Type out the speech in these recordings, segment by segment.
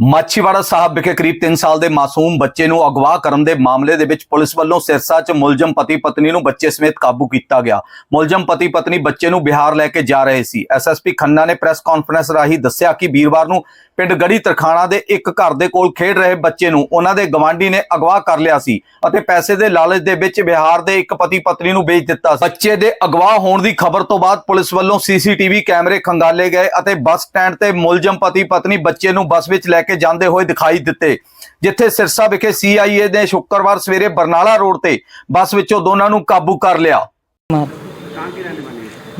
ਮਾਛੀਵਾੜਾ ਸਾਹਿਬ ਵਿਖੇ ਕਰੀਬ 3 ਸਾਲ ਦੇ ਮਾਸੂਮ ਬੱਚੇ ਨੂੰ ਅਗਵਾ ਕਰਨ ਦੇ ਮਾਮਲੇ ਦੇ ਵਿੱਚ ਪੁਲਿਸ ਵੱਲੋਂ ਸਿਰਸਾ 'ਚ ਮੁਲਜ਼ਮ ਪਤੀ ਪਤਨੀ ਨੂੰ ਬੱਚੇ ਸਮੇਤ ਕਾਬੂ ਕੀਤਾ ਗਿਆ। ਮੁਲਜ਼ਮ ਪਤੀ ਪਤਨੀ ਬੱਚੇ ਨੂੰ ਬਿਹਾਰ ਲੈ ਕੇ ਜਾ ਰਹੇ ਸੀ। ਐਸਐਸਪੀ ਖੰਨਾ ਨੇ ਪ੍ਰੈਸ ਕਾਨਫਰੰਸ ਰਾਹੀਂ ਦੱਸਿਆ ਕਿ ਵੀਰਵਾਰ ਨੂੰ ਪਿੰਡ ਗੜੀ ਤਰਖਾਣਾ ਦੇ ਇੱਕ ਘਰ ਦੇ ਕੋਲ ਖੇਡ ਰਹੇ ਬੱਚੇ ਨੂੰ ਉਹਨਾਂ ਦੇ ਗਵਾਂਢੀ ਨੇ ਅਗਵਾ ਕਰ ਲਿਆ ਸੀ ਅਤੇ ਪੈਸੇ ਦੇ ਲਾਲਚ ਦੇ ਵਿੱਚ ਬਿਹਾਰ ਦੇ ਇੱਕ ਪਤੀ ਪਤਨੀ ਨੂੰ ਵੇਚ ਦਿੱਤਾ ਸੀ। ਬੱਚੇ ਦੇ ਅਗਵਾ ਹੋਣ ਦੀ ਖਬਰ ਤੋਂ ਬਾਅਦ ਪੁਲਿਸ ਵੱਲੋਂ ਸੀਸੀਟੀਵੀ ਕੈਮਰੇ ਖੰਗਾਲੇ ਗਏ ਅਤੇ ਬੱਸ ਸਟੈਂਡ ਤੇ ਮੁਲਜ਼ਮ ਪਤੀ ਪਤਨੀ ਬੱਚੇ ਨੂੰ ਬੱਸ ਵਿੱਚ ਲੈ ਕੇ ਜਾਂਦੇ ਹੋਏ ਦਿਖਾਈ ਦਿੱਤੇ ਜਿੱਥੇ ਸਿਰਸਾ ਵਿਖੇ ਸੀਆਈਏ ਨੇ ਸ਼ੁੱਕਰਵਾਰ ਸਵੇਰੇ ਬਰਨਾਲਾ ਰੋਡ ਤੇ ਬੱਸ ਵਿੱਚੋਂ ਦੋਨਾਂ ਨੂੰ ਕਾਬੂ ਕਰ ਲਿਆ।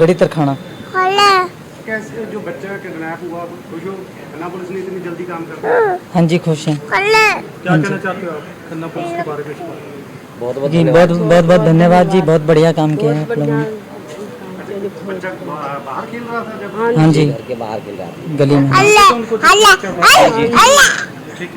ਗੜੀ ਤਰਖਾਣਾ। ਹੋਲਾ है कैसे जो बच्चा किडनैप हुआ खुश हो? खन्ना पुलिस ने इतनी जल्दी काम कर दिया। हाँ जी खुश हैं। क्या कहना चाहते हो आप खन्ना पुलिस के बारे में में? जी बहुत बहुत बहुत धन्यवाद जी बहुत बढ़िया काम किया है आप लोगों ने। बच्चा बा- बाहर खेल रहा था जब? हाँ जी। गली में। ठीक है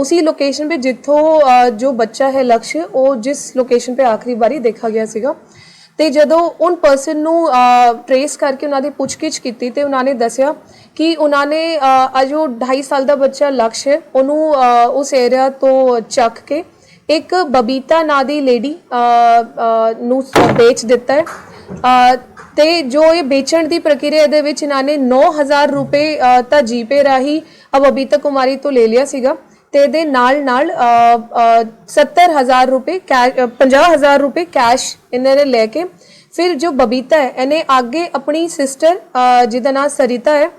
उसी ਲੋਕੇਸ਼ਨ 'ਤੇ ਜਿੱਥੋਂ ਜੋ ਬੱਚਾ ਹੈ ਲਕਸ਼ ਉਹ ਜਿਸ ਲੋਕੇਸ਼ਨ 'ਤੇ ਆਖਰੀ ਵਾਰੀ ਦੇਖਾ ਗਿਆ ਸੀਗਾ ਤੇ ਜਦੋਂ ਉਹਨ ਪਰਸਨ ਨੂੰ ਟ੍ਰੇਸ ਕਰਕੇ ਉਹਨਾਂ ਦੀ ਪੁੱਛਗਿੱਛ ਕੀਤੀ ਤੇ ਉਹਨਾਂ ਨੇ ਦੱਸਿਆ ਕਿ ਉਹਨਾਂ ਨੇ ਅਜ ਉਹ 2.5 ਸਾਲ ਦਾ ਬੱਚਾ ਲਕਸ਼ ਹੈ ਉਹਨੂੰ ਉਸ ਏਰੀਆ ਤੋਂ ਚੱਕ ਕੇ ਇੱਕ ਬਬੀਤਾ ਨਾਂ ਦੀ ਲੇਡੀ ਨੂੰ ਵੇਚ ਦਿੱਤਾ ਹੈ ਤੇ ਜੋ ਇਹ ਵੇਚਣ ਦੀ ਪ੍ਰਕਿਰਿਆ ਦੇ ਵਿੱਚ ਇਹਨਾਂ ਨੇ 9000 ਰੁਪਏ ਤਾਂ ਜੀਪੇ ਰਾਹੀਂ ਅਬਬੀਤਾ ਕੁਮਾਰੀ ਤੋਂ ਲੈ ਲਿਆ ਸੀਗਾ ਤੇ ਇਹਦੇ ਨਾਲ ਨਾਲ ਅ, ਅ, 70000 ਰੁਪਏ ਕੈਸ਼ 50000 ਰੁਪਏ ਕੈਸ਼ ਇਹਨਾਂ ਨੇ ਲੈ ਕੇ ਫਿਰ ਜੋ ਬਬੀਤਾ ਹੈ ਇਹਨੇ ਅੱਗੇ ਆਪਣੀ ਸਿਸਟਰ ਜਿਹਦਾ ਨਾਮ ਸਰਿਤਾ ਹੈ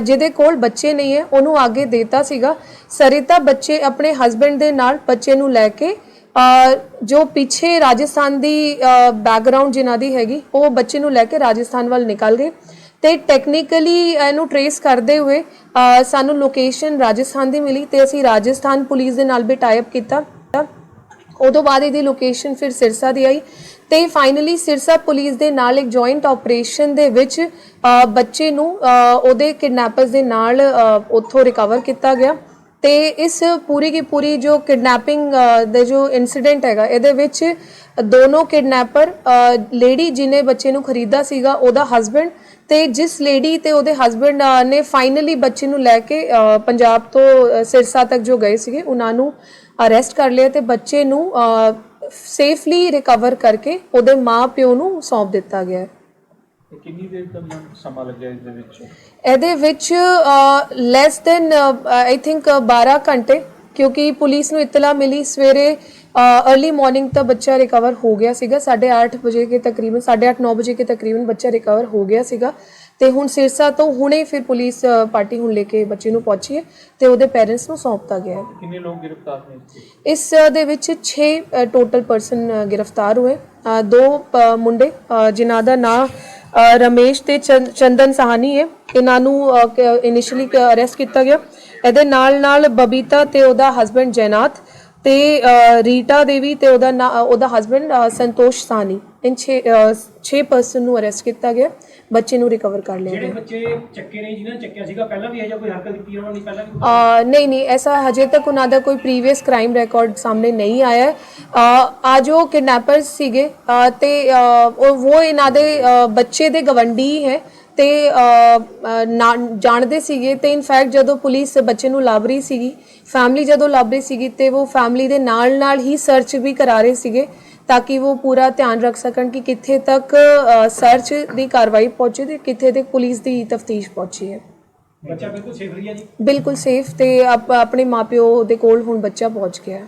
ਜਿਹਦੇ ਕੋਲ ਬੱਚੇ ਨਹੀਂ ਹੈ ਉਹਨੂੰ ਅੱਗੇ ਦੇਤਾ ਸੀਗਾ। ਸਰਿਤਾ ਬੱਚੇ ਆਪਣੇ ਹਸਬੰਡ ਦੇ ਨਾਲ ਬੱਚੇ ਨੂੰ ਲੈ ਕੇ ਜੋ ਪਿੱਛੇ ਰਾਜਸਥਾਨ ਦੀ ਬੈਕਗ੍ਰਾਉਂਡ ਜਿਨ੍ਹਾਂ ਦੀ ਹੈਗੀ ਉਹ ਬੱਚੇ ਨੂੰ ਲੈ ਕੇ ਰਾਜਸਥਾਨ ਵੱਲ ਨਿਕਲ ਗਏ। ਤੇ ਟੈਕਨੀਕਲੀ ਇਹਨੂੰ ਟਰੇਸ ਕਰਦੇ ਹੋਏ ਸਾਨੂੰ ਲੋਕੇਸ਼ਨ ਰਾਜਸਥਾਨ ਦੀ ਮਿਲੀ ਤੇ ਅਸੀਂ ਰਾਜਸਥਾਨ ਪੁਲਿਸ ਦੇ ਨਾਲ ਵੀ ਟਾਈ ਅਪ ਕੀਤਾ। ਉਦੋਂ ਬਾਅਦ ਇਹਦੀ ਲੋਕੇਸ਼ਨ ਫਿਰ ਸਿਰਸਾ ਦੀ ਆਈ ਤੇ ਫਾਈਨਲੀ ਸਿਰਸਾ ਪੁਲਿਸ ਦੇ ਨਾਲ ਇੱਕ ਜੁਆਇੰਟ ਆਪਰੇਸ਼ਨ ਦੇ ਵਿੱਚ ਬੱਚੇ ਨੂੰ ਉਹਦੇ ਕਿਡਨੈਪਰਸ ਦੇ ਨਾਲ ਉੱਥੋਂ ਰਿਕਵਰ ਕੀਤਾ ਗਿਆ ਤੇ ਇਸ ਪੂਰੀ ਕੀ ਪੂਰੀ ਜੋ ਕਿਡਨੈਪਿੰਗ ਦੇ ਜੋ ਇਨਸੀਡੈਂਟ ਹੈਗਾ, ਇਹਦੇ ਵਿੱਚ ਦੋਨੋਂ ਕਿਡਨੈਪਰ ਲੇਡੀ ਜਿਨੇ ਬੱਚੇ ਨੂੰ ਖਰੀਦਾ ਸੀਗਾ, ਉਹਦਾ ਹਸਬੰਡ ਤੇ ਜਿਸ ਲੇਡੀ ਤੇ ਉਹਦੇ ਹਸਬੰਡ ਨੇ ਫਾਈਨਲੀ ਬੱਚੇ ਨੂੰ ਲੈ ਕੇ ਪੰਜਾਬ ਤੋਂ ਸਿਰਸਾ ਤੱਕ ਜੋ ਗਏ ਸੀਗੇ ਉਹਨਾਂ ਨੂੰ ਅਰੈਸਟ ਕਰ ਲਿਆ ਤੇ ਬੱਚੇ ਨੂੰ ਸੇਫਲੀ ਰਿਕਵਰ ਕਰਕੇ ਉਹਦੇ ਮਾਂ-ਪਿਓ ਨੂੰ ਸੌਂਪ ਦਿੱਤਾ ਗਿਆ ਹੈ। ਕਿੰਨੀ ਦੇਰ ਦਾ ਸਮਾਂ ਲੱਗਿਆ ਇਸ ਦੇ ਵਿੱਚ? ਇਹਦੇ ਵਿੱਚ ਲੈਸ ਦੈਨ ਆਈ ਥਿੰਕ 12 ਘੰਟੇ ਕਿਉਂਕਿ ਪੁਲਿਸ ਨੂੰ ਇਤਲਾ ਮਿਲੀ ਸਵੇਰੇ अर्ਲੀ ਮਾਰਨਿੰਗ ਤੱਕ ਬੱਚਾ ਰਿਕਵਰ ਹੋ ਗਿਆ ਸੀਗਾ। 8:30 ਵਜੇ ਕੇ ਤਕਰੀਬਨ 8:30 9 ਵਜੇ ਕੇ ਤਕਰੀਬਨ ਬੱਚਾ ਰਿਕਵਰ ਹੋ ਗਿਆ ਸੀਗਾ। ਤੇ ਹੁਣ ਸਿਰਸਾ ਤੋਂ ਹੁਣੇ ਫਿਰ ਪੁਲਿਸ ਪਾਰਟੀ ਹੁਣ ਲੈ ਕੇ ਬੱਚੇ ਨੂੰ ਪਹੁੰਚੀ ਹੈ ਤੇ ਉਹਦੇ ਪੇਰੈਂਟਸ ਨੂੰ ਸੌਂਪਤਾ ਗਿਆ ਹੈ। ਕਿੰਨੇ ਲੋਕ ਗ੍ਰਿਫਤਾਰ ਨੇ ਇਸ ਦੇ ਵਿੱਚ 6 ਟੋਟਲ ਪਰਸਨ ਗ੍ਰਿਫਤਾਰ ਹੋਏ। ਦੋ ਮੁੰਡੇ ਜਿਨ੍ਹਾਂ ਦਾ ਨਾਮ ਰਮੇਸ਼ ਤੇ ਚੰਦਨ ਸਾਹਨੀ ਹੈ। ਇਹਨਾਂ ਨੂੰ ਇਨੀਸ਼ੀਅਲੀ ਅਰੈਸਟ ਕੀਤਾ ਗਿਆ। ਇਹਦੇ ਨਾਲ ਨਾਲ ਬਬੀਤਾ ਤੇ ਉਹਦਾ ਹਸਬੰਡ ਜੈਨਾਥ ਤੇ ਰੀਟਾ ਦੇਵੀ ਤੇ ਉਹਦਾ ਉਹਦਾ husband Santosh Sani in 6 6 person ਨੂੰ ਅਰੈਸਟ ਕੀਤਾ ਗਿਆ। ਬੱਚੇ ਨੂੰ ਰਿਕਵਰ ਕਰ ਲਿਆ ਜਿਹੜੇ ਬੱਚੇ ਚੱਕੇ ਨੇ ਜਿਨ੍ਹਾਂ ਨੇ ਚੱਕਿਆ ਸੀਗਾ ਪਹਿਲਾਂ ਵੀ ਇਹ ਜਿਹਾ ਕੋਈ ਹਰਕਤ ਕੀਤੀ ਉਹਨਾਂ ਨੇ ਪਹਿਲਾਂ ਵੀ ਨਹੀਂ ਨਹੀਂ ਐਸਾ ਹਜੇ ਤੱਕ ਉਹਨਾਂ ਦਾ ਕੋਈ ਪ੍ਰੀਵੀਅਸ ਕ੍ਰਾਈਮ ਰਿਕਾਰਡ ਸਾਹਮਣੇ ਨਹੀਂ ਆਇਆ। ਆ ਜੋ ਕਿਡਨੈਪਰਸ ਸੀਗੇ ਤੇ ਉਹ ਇਹਨਾਂ ਦੇ ਬੱਚੇ ਦੇ ਗਵੰਡੀ ਹੈ। ਤੇ ਜਾਣਦੇ ਸੀਗੇ ਤੇ ਇਨਫੈਕਟ ਜਦੋਂ ਪੁਲਿਸ ਬੱਚੇ ਨੂੰ ਲੱਭ ਰਹੀ ਸੀਗੀ ਫੈਮਿਲੀ ਜਦੋਂ ਲੱਭ ਰਹੀ ਸੀਗੀ ਤੇ ਉਹ ਫੈਮਿਲੀ ਦੇ ਨਾਲ ਨਾਲ ਹੀ ਸਰਚ ਵੀ ਕਰਾ ਰਹੇ ਸੀਗੇ ਤਾਂ ਕਿ ਉਹ ਪੂਰਾ ਧਿਆਨ ਰੱਖ ਸਕਣ ਕਿ ਕਿੱਥੇ ਤੱਕ ਸਰਚ ਦੀ ਕਾਰਵਾਈ ਪਹੁੰਚੀ ਤੇ ਕਿੱਥੇ ਤੱਕ ਪੁਲਿਸ ਦੀ ਤਫਤੀਸ਼ ਪਹੁੰਚੀ ਹੈ। ਬੱਚਾ ਬਿਲਕੁਲ ਸੇਫ ਰਹੀ ਹੈ ਜੀ? ਬਿਲਕੁਲ ਸੇਫ ਤੇ ਆਪ- ਆਪਣੇ ਮਾਪਿਓ ਦੇ ਕੋਲ ਹੁਣ ਬੱਚਾ ਪਹੁੰਚ ਗਿਆ ਹੈ।